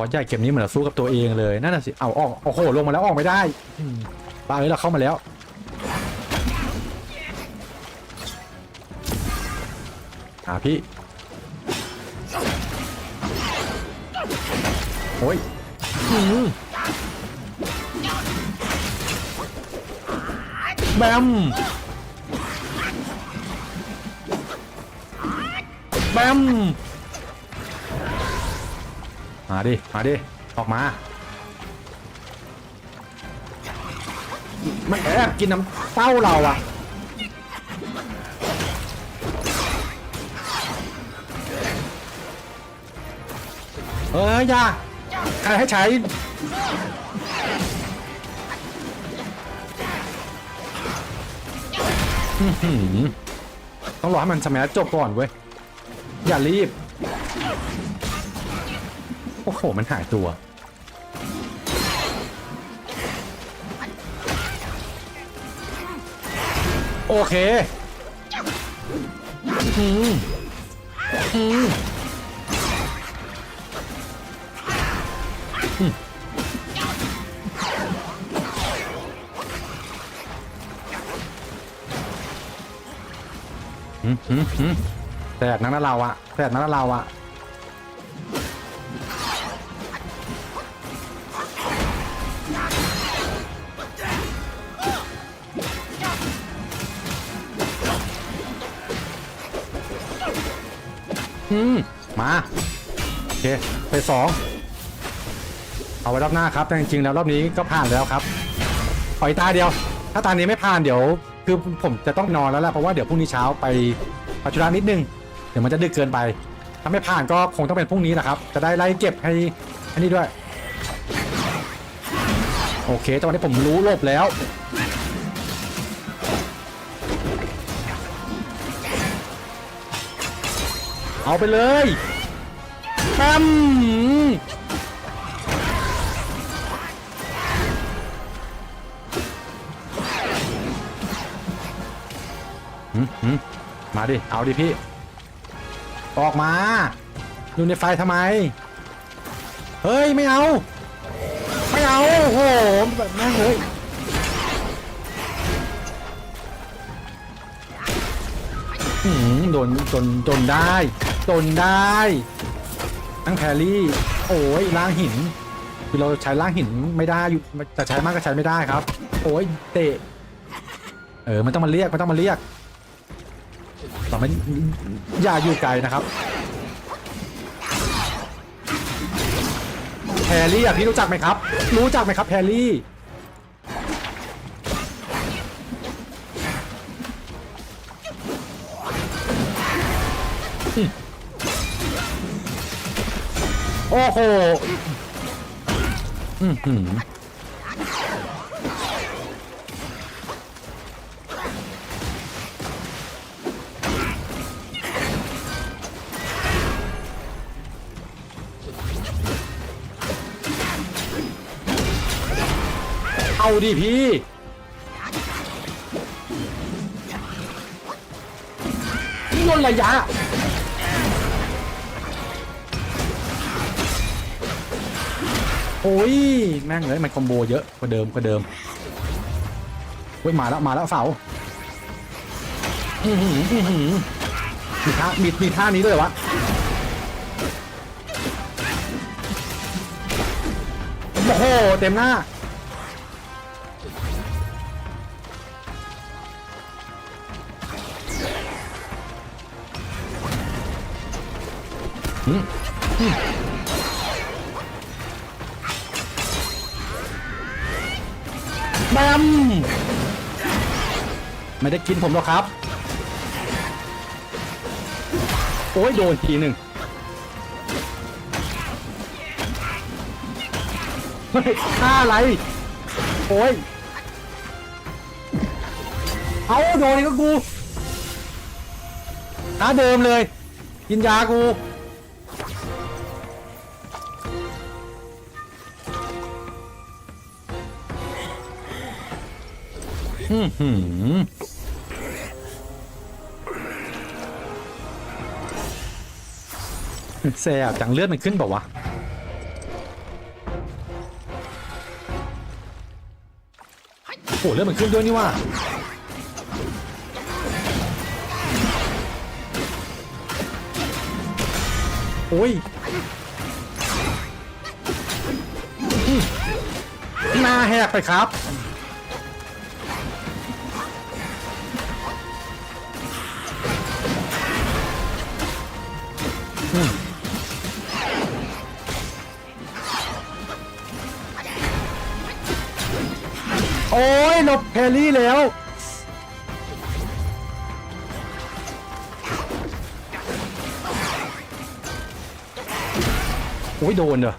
อสใหญ่เกมนี้เหมือนเราสู้กับตัวเองเลยนั่นน่ะสิเอาออกโอ้โหลงมาแล้วออกไม่ได้อืมบ้าเอ้ยเราเข้ามาแล้วหาพี่โอ้ยแบมแบม มาดิ มาดิ ออกมามันแอบกินน้ำเต้าเราอะเอออย่าใครให้ใช้ต้องรอให้มันสมัยจบก่อนเว้ย อย่ารีบ โห มันหายตัว โอเคอืมอืมแตกนั้นนะเราอะแตกนั้นนะเราอะ อืมมาโอเคไปสองเอาไว้รอบหน้าครับแต่จริงๆแล้วรอบนี้ก็ผ่านแล้วครับปล่อยตาเดียว ถ้าตานี้ไม่ผ่านเดี๋ยว คือผมจะต้องนอนแล้วแหละเพราะว่าเดี๋ยวพรุ่งนี้เช้าไปปัจจุบันนิดนึงเดี๋ยวมันจะดึกเกินไปถ้าไม่ผ่านก็คงต้องเป็นพรุ่งนี้แหละครับ จะได้ไล่เก็บให้ให้นี่ด้วย โอเคตอนนี้ผมรู้ลบแล้ว เอาไปเลยแป๊มมาดิ เอาดิพี่ ออกมา อยู่ในไฟทำไม เฮ้ย ไม่เอา ไม่เอา โอ้โหแบบแม่งเลยหืมโดนจนจนได้ จนได้ทั้งแพรี่ โอ้ยล้างหิน คือเราใช้ล้างหินไม่ได้อยู่จะใช้มากก็ใช้ไม่ได้ครับ โอ้ยเตะ เออมันต้องมาเรียกมันต้องมาเรียกต่อไม่อย่าอยู่ไกลนะครับแพรี่อะพี่รู้จักไหมครับ รู้จักไหมครับแพรรี่ โอ้โหอือหือเอาดิพี่ย่นระยะ โอ้ยแม่งเลยมันคอมโบเยอะกว่าเดิมกว่าเดิมเว้ยมาแล้วมาแล้วเสาอื้อหืออื้อหือมีท่ามีมีท่านี้ด้วยวะโอ้โหเต็มหน้าอืม แบมไม่ได้กินผมหรอกครับ โอ้ยโดนทีหนึ่งฆ่าอะไร โอ้ย เอาโดนอีกก็กูท้าเดิมเลย กินยากู แสบจังเลือดมันขึ้นเปล่าวะ โอ้เลือดมันขึ้นด้วยนี่ว่าโอ้ยหน้าแหกไปครับ อ้ยหลบแพรรี่แล้ว โอ้ยโดนเหรอ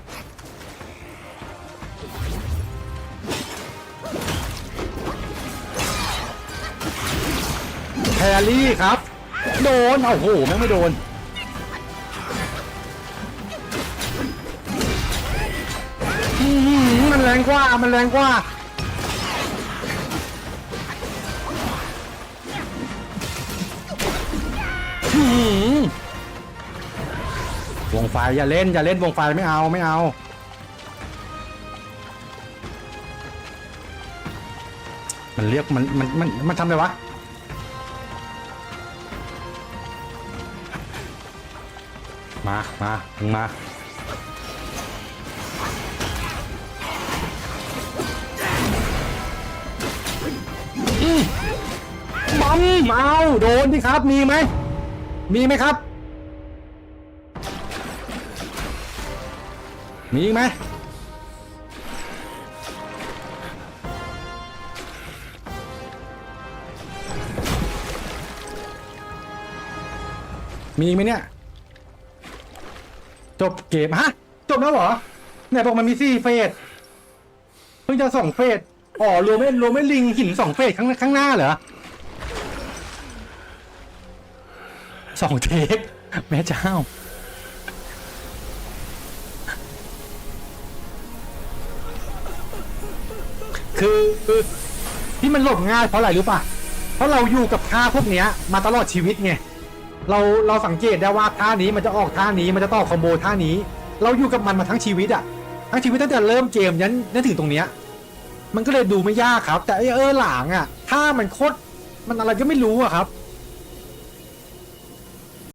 แพรรี่ครับ โดน โอ้โห แม่งไม่โดน อื้อหือมันแรงกว่า มันแรงกว่า วงไฟอย่าเล่นอย่าเล่นวงไฟไม่เอาไม่เอา มันเรียกมันมันมันมันทำอะไรวะมามามึงมาบัมเอาโดนดิครับมีไหม มีไหมครับ มีไหมมีไหมเนี่ย จบเกมฮะ จบแล้วเหรอเนี่ยบอกมันมีสี่เฟสเพิ่งจะสองเฟสอ๋อรวมไม่รวมไม่ลิงหินสองเฟสข้างข้างหน้าเหรอ สองเทคแม่เจ้า คือคือที่มันหลบง่ายเพราะอะไรรู้ป่ะ เพราะเราอยู่กับท่าพวกเนี้ย มาตลอดชีวิตไง เราเราสังเกตได้ว่าท่านี้มันจะออกท่านี้มันจะต่อคอมโบท่านี้ เราอยู่กับมันมาทั้งชีวิตอะทั้งชีวิตตั้งแต่เริ่มเกมยันยันถึงตรงเนี้ย มันก็เลยดูไม่ยากครับ แต่ไอเออหลางอะท่ามันโคตรมันอะไรก็ไม่รู้อะครับ